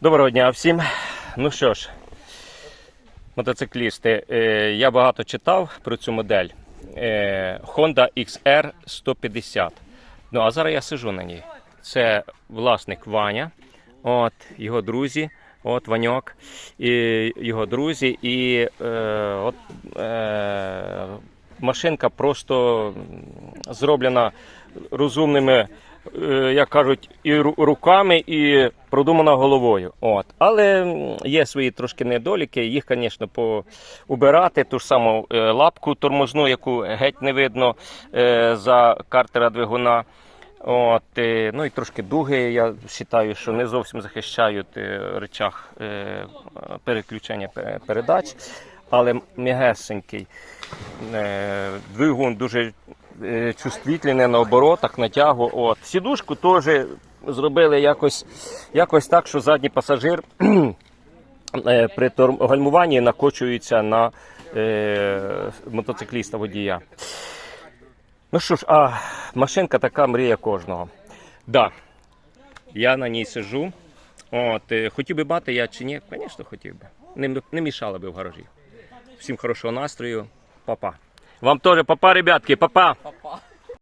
Доброго дня всім. Ну що ж, мотоциклісти, е, я багато читав про цю модель е, Honda XR 150. Ну а зараз я сижу на ній. Це власник Ваня, от, його друзі, от Ваньок, і його друзі. І е, от, е, машинка просто зроблена розумними е, як кажуть, і руками, і продумана головою. От. Але є свої трошки недоліки, їх, звісно, поубирати. Ту ж саму е, лапку тормозну, яку геть не видно е, за картера двигуна. От, ну і трошки дуги, я вважаю, що не зовсім захищають речах переключення передач, але м'ягесенький. Е, Двигун дуже е, чувствительний на оборотах, на тягу. От. Сідушку теж зробили якось, якось так, що задній пасажир е, при гальмуванні накочується на е, мотоцикліста водія. Ну що ж, а машинка така мрія кожного. Да, я на ній сижу. От, хотів би мати я чи ні? Звісно, хотів би. Не, не мішало би в гаражі. Всім хорошого настрою. Папа. Вам тоже папа, ребятки, папа.